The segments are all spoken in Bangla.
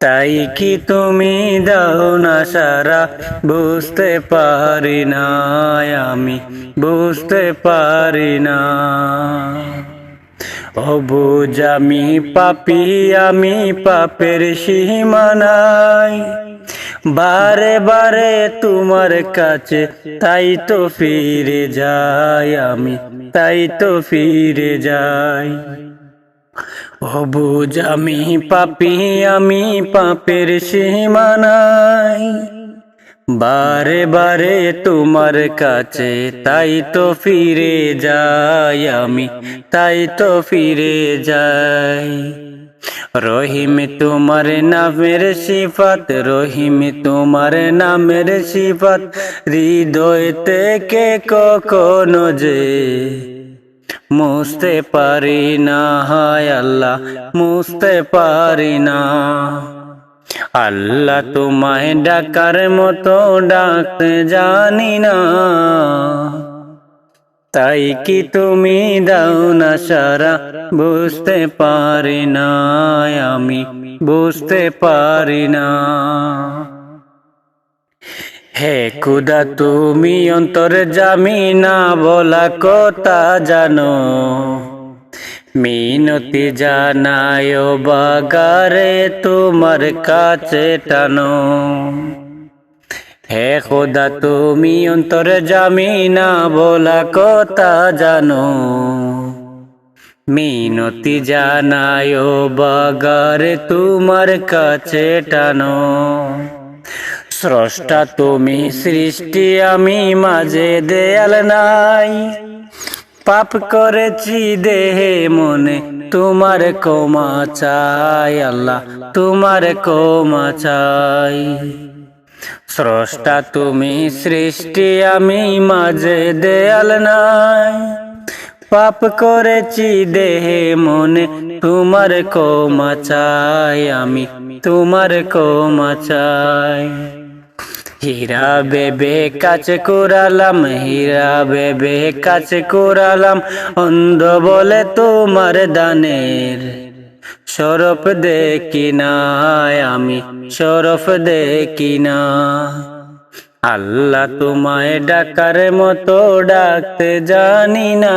তাই কি তুমি দাও না সারা? বুঝতে পারি না আমি, বুঝতে পারি না। অবুজ আমি পাপি, আমি পাপের সীমানাই বারে বারে তোমার কাছে তাই তো ফিরে যাই আমি, তাই তো ফিরে যাই। অবুজ আমি পাপি, আমি পাপের সীমানাই বারে বারে তোমার কাছে তাই তো ফিরে যাই আমি, তাই তো ফিরে যাই। রহিম তোমার নামের সিফাত, রহিম তোমার নামের সিফাত, হৃদয় থেকে কখনো যে মুছতে পারি না, হায় আল্লাহ, মুছতে পারি না। আল্লাহ তোমায় ডাকার মতো ডাকতে জানি না। তাই কি তুমি দাও না সারা? বুঝতে পারি না আমি, বুঝতে পারি না। হে খুদা, তুমি অন্তর জামিনা বলা কথা জানো। মিনতি জানায় বাগারে তোমার কাছে টানো। হে খোদা, তুমি অন্তর জামিনা বলা কথা জানো। মিনতি জানায় বাগারে তোমার কাছে টানো। স্রষ্টা তুমি, সৃষ্টি আমি, মাঝে দেয়াল নাই। পাপ করেছি দেহে মনে, তোমার কমা চাই আল্লাহ, তোমার কমা চাই। স্রষ্টা তুমি, সৃষ্টি আমি, মাঝে দেয়াল নাই। পাপ করেছি দেহে মনে, তোমার কমা চাই আমি, তোমার কমা চাই। হীরা বেবে কাছে কোরালাম হীরা বেবে কাছে কোরালাম অন্ধ বলে তোমার দানের সরফ দেখি না, আমি সরফ দেখি না। আল্লাহ তোমায় ডাকার মতো ডাকতে জানি না।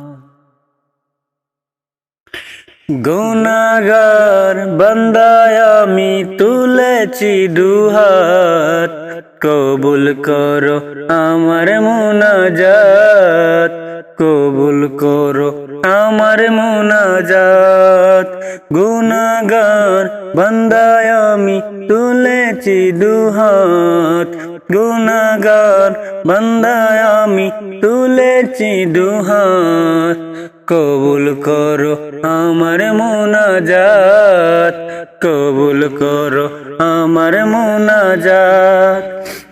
গুনাগার বন্দায় আমি তুলেছি দুহাত। কবুল করো আমার মুনাজাত। কবুল করো আমার মুনাজাত। গুনাগার বন্দায় আমি তুলেছি দুহাত। গুনাগার বন্দায় আমি তুলেছি দুহাত। কবুল করো আমার মুনাজাত। কবুল করো আমার মুনাজাত।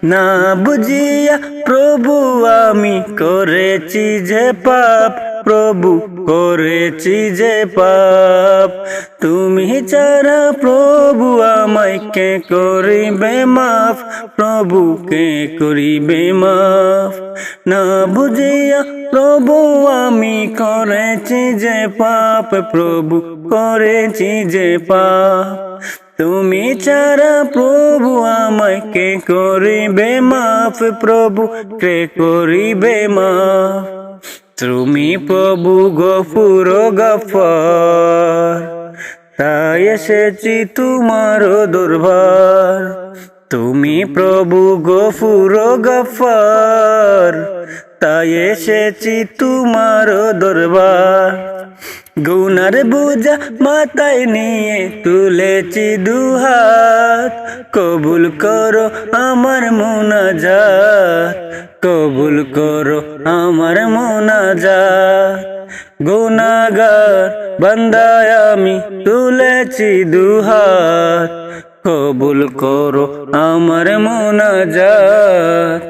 না বুঝিয়া প্রভু আমি করেছি যে পাপ, প্রভু করেছি যে পাপ। তুমি ছাড়া প্রভু আমায় কে করিবে মাফ? প্রভু কে করিবে মাফ। না বুঝিয়া প্রভু আমি করেছি যে পাপ, প্রভু করেছি যে পাপ। তুমি ছাড়া প্রভু আমাকে করিবে মাফ, প্রভু কে করিবে মাফ? তুমি প্রভু গফুর গফর। তাই এসেছি তোমার দরবার। তুমি প্রভু গফুর গফার, তাই এসেছি তোমার দরবার। গুনার বোঝা মাথায় নিয়ে তুলেছি দুহাত। কবুল করো আমার মোনাজাত, কবুল করো আমার মোনাজাত। গুনাগার বান্দায় আমি তুলেছি দুহাত। কবুল করো আমার মোনাজাত,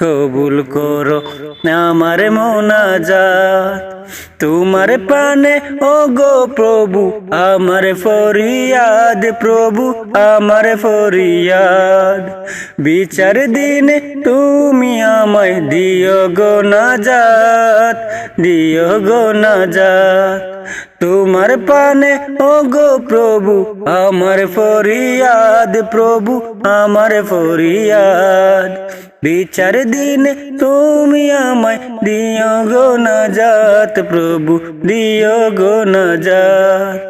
কবুল করো আমার মোনাজাত। তোমার পানে ও গো প্রভু, আমার ফরিয়াদ প্রভু, আমার ফরিয়াদ। বিচার দিনে তুমি আমায় দিও গো নাজাত, দিও গো নাজাত। তোমার পানে ও গো প্রভু, আমার ফরিয়াদ প্রভু, আমার ফরিয়াদ। বিচার দিন তুমি আমায় দিও গো নাজাত প্রভু, দিও গো নাজাত।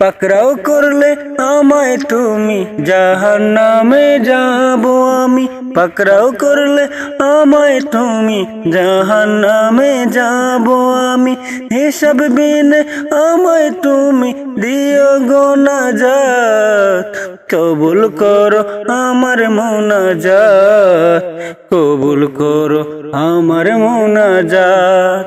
পাকরাও করলে আমায় তুমি জাহান নামে যাব আমি। পাকরাও করলে আমায় তুমি জাহান নামে যাব আমি। হিসাব বিনে আমায় তুমি দিও গো নাজাত। কবুল করো আমার মোনাজাত। কবুল করো আমার মোনাজাত।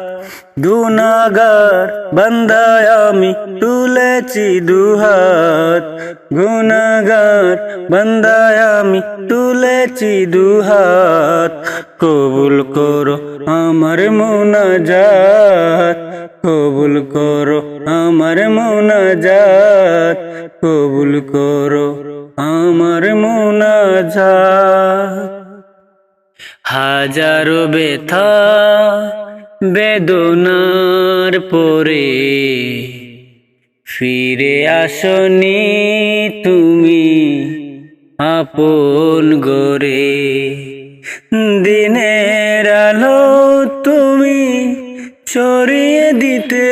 গুনাগার বান্দায় আমি তুলেছি দুহাত। গুনাগার বান্দায় আমি তুলেছি দুহাত। কবুল করো আমার মোনাজাত। কবুল করো আমার মোনাজাত। কবুল করো আমার মোনাজাত। হাজারো ব্যথা বেদনার পরে ফিরে আসনি তুমি আপন গরে দিনের আলো তুমি ছড়িয়ে দিতে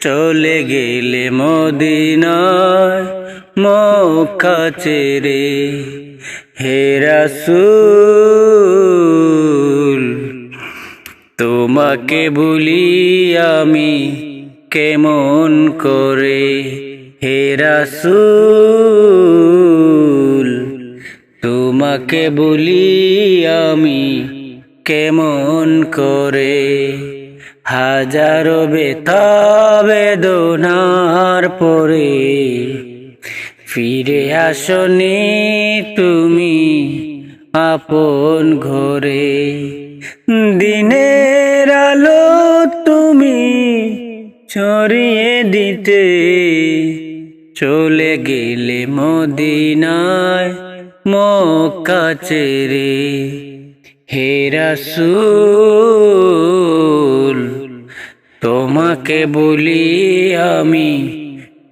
চলে গেলে মদিনায় মক্কা চেরে হেরাসুল তোমাকে বলি আমি কেমন করে? হেরাসুল তোমাকে বলি আমি কেমন করে? হাজারো বেতা বেদনার পরে ফিরে আসনি তুমি আপন ঘরে। দিনের ছড়িয়ে দিতে। চলে গেলে মদিনায় মক্কা চেরে হে রাসূল, তোমাকে বলি আমি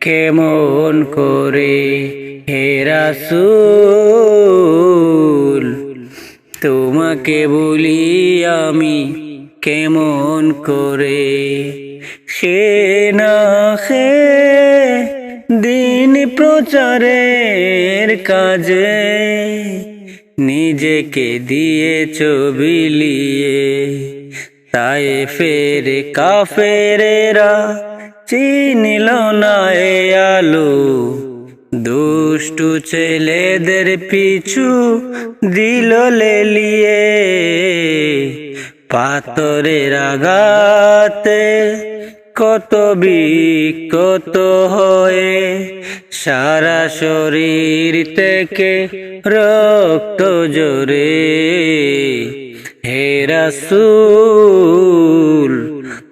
কেমন করে? হে রাসূল, তোমাকে বলি আমি কেমন করে? সে না খে দিন প্রচারের কাজে। নিজেকে দিয়ে বিলিয়ে তাই ফের কাফেরেরা চিনিল না এ আলো। দুষ্টু ছেলেদের পিছু দিল লেলিয়ে পাথরের আঘাতে কত বিকত হয়ে সারা শরীর থেকে রক্ত জোরে। হে রাসূল,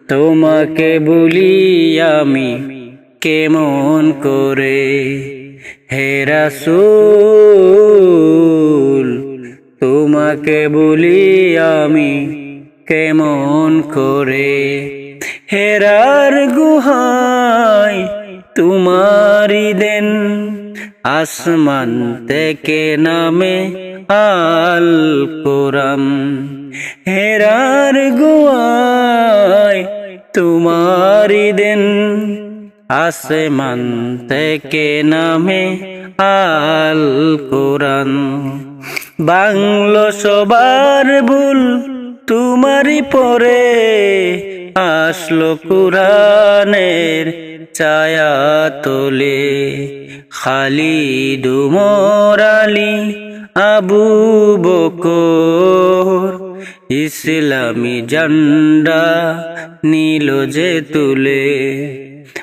তোমাকে বলি আমি কেমন করে? হে রাসূল, তোমাকে বলি আমি কেমন করে? হেরার গুহায় তোমারি দেন। আসমান থেকে নামে আল কোরআন। হেরার গুয়ায় তোমারি দেন। আসমান থেকে নামে আল কোরআন। বাংলো সবার ভুল তোমারই পরে। আসলো কুরানের ছায়া তোলে। খালি আলী, আবু বকর। ইসলামী জান্ডা নীল যে তুলে।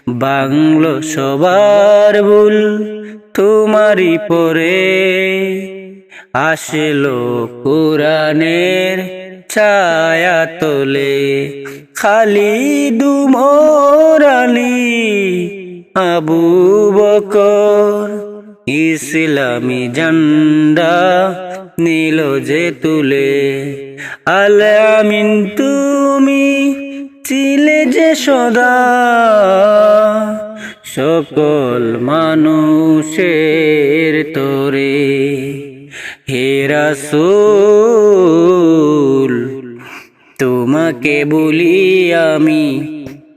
বাংলো সবার ভুল তোমারই পরে। আসলো কোরআনের ছায়া তোলে। খালি দুমরালি আবু বকর, ইসলামী জান্ডা নীল যে তুলে। আল আমিন, তুমি ছিলে যে সদা। সকল মানুষের তোরে। হে রাসূল তোমাকে বলি আমি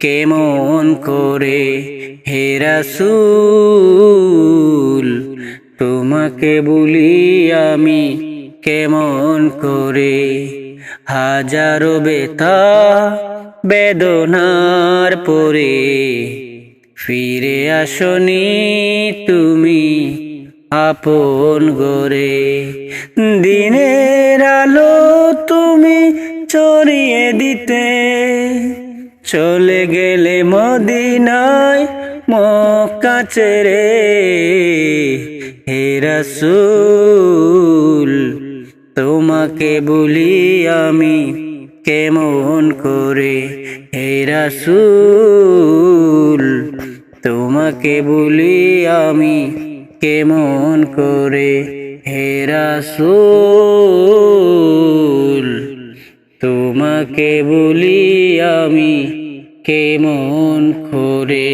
কেমন করে? হে রাসূল, তোমাকে বলি আমি কেমন করে? হাজারো বেতা বেদনার পরে ফিরে আসনি তুমি আপন গরে দিনের আলো চড়িয়ে দিতে। চলে গেলে মদিনায় মক্কা ছেড়ে হে রাসূল, তোমাকে বলি আমি কেমন করে? হে রাসূল, তোমাকে বলি আমি কেমন করে? হে রাসূল তোমাকে বলি আমি কেমন করে